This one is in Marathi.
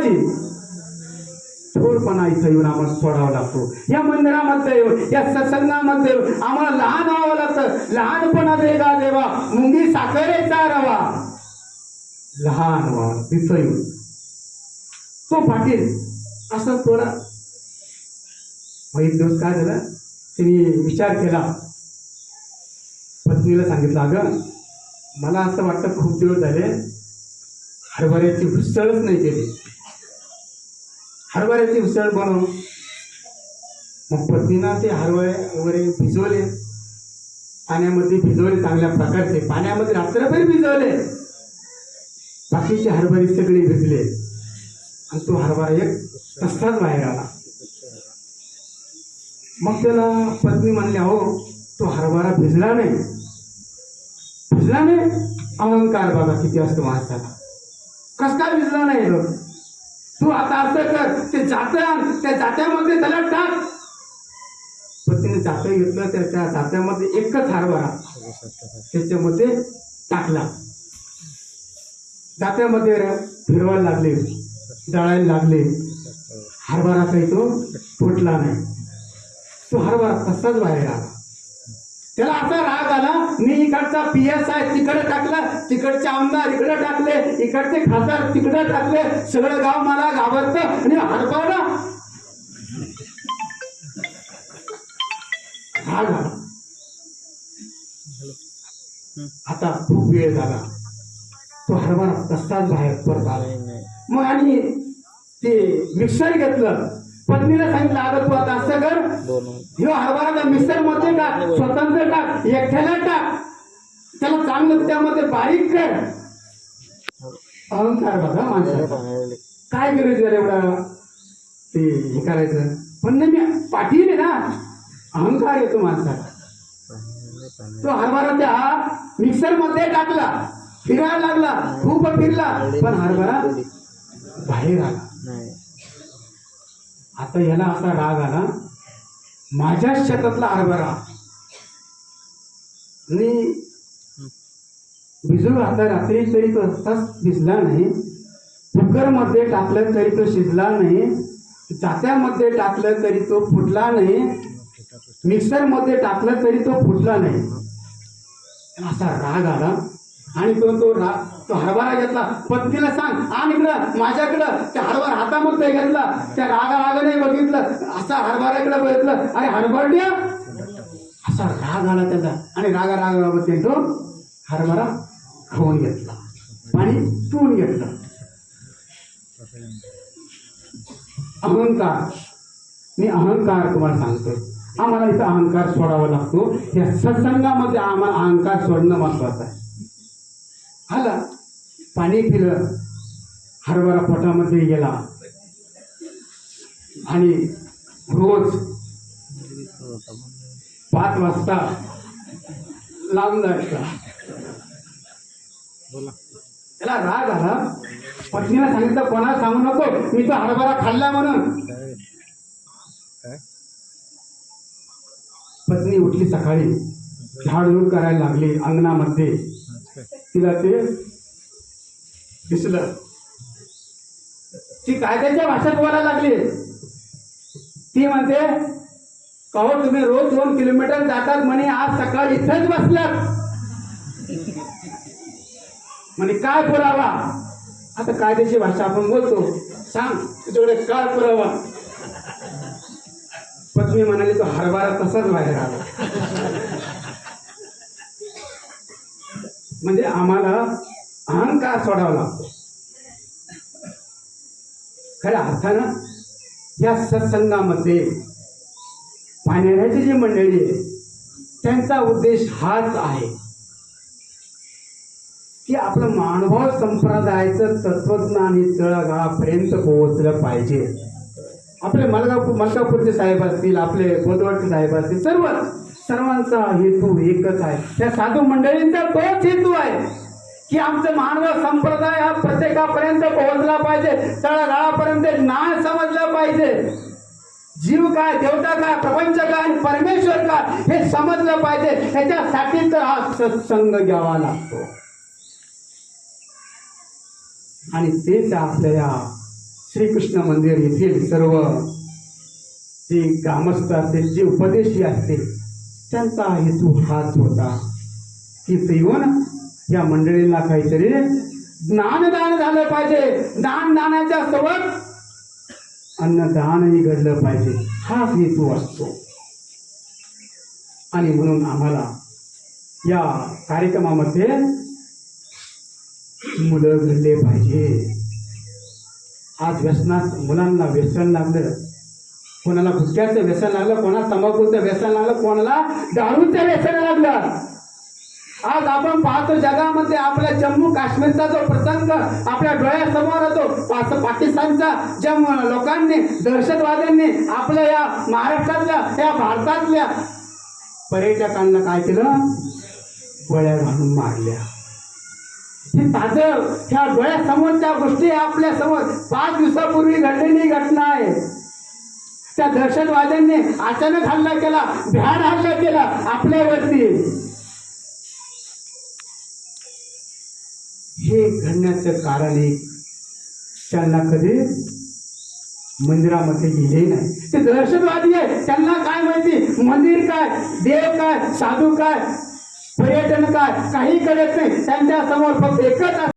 पाहिजे थोरपणा इथं येऊन आम्हाला सोडावा लागतो. या मंदिरामध्ये येऊन या सत्संगामध्ये येऊन आम्हाला लहान व्हावं लागतं. लहानपणा देगा देवा मुंगी साखरेचा रवा. लहान व्हा तिथं येऊन. तो पाटील असा थोडा. मग एक दिवस काय झालं? तिने विचार केला. पत्नीला सांगितलं अगं मला असं वाटतं खूप दिवस झाले हरभऱ्याची उसळच नाही केली. हरभऱ्याची उसळ बनव मग पत्नीनं ते हरभरे वगैरे भिजवले. पाण्यामध्ये भिजवले चांगल्या प्रकारचे. पाण्यामध्ये रात्रभर भिजवले. बाकीचे हरभरे सगळे भिजले. आणि तो हरभरा एक तसाच बाहेर आला. मग त्याला पत्नी म्हणली हो तो हरभरा भिजला नाही. भिजला नाही? अहंकार बघा किती असतो माणसाला. कस काय भिजला नाही तू आता असं कर ते जातं त्या जात्यामध्ये त्याला टाक. पत्नीने जातं घेतलं तर त्या जात्यामध्ये एकच हरभरा. त्याच्यामध्ये टाकला. जात्यामध्ये फिरवायला लागले. दळायला लागले. हरभरा काही तो फुटला नाही. तो हरभरा तसाच बाहेर आला. त्याला असा राग आला मी इकडचा पी एस आय तिकडे तिकडचे आमदार इकडे टाकले इकडचे खासदार तिकडे टाकले सगळं गाव मला घाबरत आणि राग आला आता खूप वेळ झाला. तो हरभरा तसाच बाहेर परत आला मग आणि ते मिक्सर घेतलं. पत्नीला सांगितलं अगं तू आता असं कर. ह्यो हरभरा मिक्सरमध्ये टाक स्वतंत्र टाक एकट्याला टाक. त्याला चांगलं त्यामध्ये बारीक कर. अहंकार बघा माणसाचा काय गरज झालं एवढा? ते हे करायचं. पण नाही मी पाठील ना. अहंकार येतो माणसाला तो हरभरा त्या मिक्सरमध्ये टाकला. फिरायला लागला. खूप फिरला. पण हरभरा बाहेर आला. आता याला असा राग आला माझ्या शेतातला हरभरा. आणि भिजू आता रात्री तरी तो तसाच भिजला नाही कुकरमध्ये टाकलं तरी तो शिजला नाही चात्यामध्ये टाकलं तरी तो फुटला नाही मिक्सरमध्ये टाकलं तरी तो फुटला नाही. असा राग आला आणि तो तो राग तो हरभरा घेतला. पत्नीला सांग आण इकडं माझ्याकडं त्या हरभरा हातामध्ये घेतला. त्या रागा रागाने बघितलं. असा हरभऱ्याकडे बघितलं. अरे हरभरड्या? असा राग आला त्याचा. आणि रागा रागामध्ये तो हरभरा हो खाऊन घेतला पाणी पिऊन घेतलं अहंकार. मी अहंकार तुम्हाला सांगतोय. आम्हाला इथं अहंकार सोडावा लागतो. या सत्संगामध्ये आम्हाला अहंकार सोडणं महत्वाचं आहे. आला पाणी पिलं. हरभरा पोटामध्ये गेला. आणि रोज पाच वाजता लावून जायचा. त्याला राग आला. पत्नीला सांगितलं कोणाला सांगू नको? मी तो हरभरा खाल्ला म्हणून. पत्नी उठली सकाळी. झाडझूड करायला लागली अंगणामध्ये. तिला ते दिसलं. ती कायद्याच्या भाषेत बोलायला लागली? ती म्हणते कहो तुम्ही रोज दोन किलोमीटर जातात म्हणे आज सकाळी इथंच बसलात. म्हणे काय पुरावा? आता कायद्याची भाषा आपण बोलतो. सांग तुझ्याकडे काय पुरावा? पत्नी म्हणाली तो हरभरा तसाच बाहेर आला. म्हणजे आम्हाला अहंकार सोडावा लागतो. खऱ्या अर्थानं या सत्संगामध्ये पाण्याची जी मंडळी आहे त्यांचा उद्देश हाच आहे. की आपलं मानव संप्रदायाचं तत्वज्ञान हे तळागाळापर्यंत पोहोचलं पाहिजे. आपले मलकापूर मलकापूरचे साहेब असतील आपले बोधवडचे साहेब असतील सर्व सर्वांचा हेतू एकच आहे. त्या साधू मंडळींचा तोच हेतू आहे की आमचं मानव संप्रदाय हा प्रत्येकापर्यंत पोहोचला पाहिजे. तळागाळापर्यंत ज्ञान समजलं पाहिजे. जीव काय देवता काय प्रपंच काय आणि परमेश्वर काय हे समजलं पाहिजे. ह्याच्यासाठी तर हा सत्संग घ्यावा लागतो. आणि तेच आपल्या या श्रीकृष्ण मंदिर येथील सर्व जे ग्रामस्थ असतील जे उपदेशी असतील त्यांचा हेतू हाच होता की ते येऊन या मंडळींना काहीतरी ज्ञानदान झालं पाहिजे. दानदानाच्या सोबत अन्नदानही घडलं पाहिजे. हाच हेतू असतो. आणि म्हणून आम्हाला या कार्यक्रमामध्ये मुलं घडले पाहिजे. आज व्यसनात मुलांना व्यसन लागलं. कोणाला गुटख्याचं व्यसन लागलं कोणाला तंबाखूचं व्यसन लागलं कोणाला दारूचं व्यसन लागलं. आज आपण पाहतो जगामध्ये आपल्या जम्मू काश्मीरचा जो प्रसंग आपल्या डोळ्यासमोर येतो पास- पाकिस्तानचा ज्या लोकांनी दहशतवाद्यांनी आपल्या या महाराष्ट्रातल्या या भारतातल्या पर्यटकांना काय केलं? गोळ्या घालून मारल्या. ताजं ह्या डोळ्यासमोरच्या गोष्टी आपल्यासमोर पाच दिवसापूर्वी घडलेली घटना आहे. त्या दहशतवाद्यांनी अचानक हल्ला केला भ्याड हल्ला केला आपल्यावरती. हे घडण्याचं कारण एक त्यांना कधी मंदिरामध्ये गेले नाही. ते दहशतवादी आहे त्यांना काय माहिती? मंदिर काय? देव काय? साधू काय? पर्यटन काय? काही कळत नाही. त्यांच्यासमोर फक्त एकच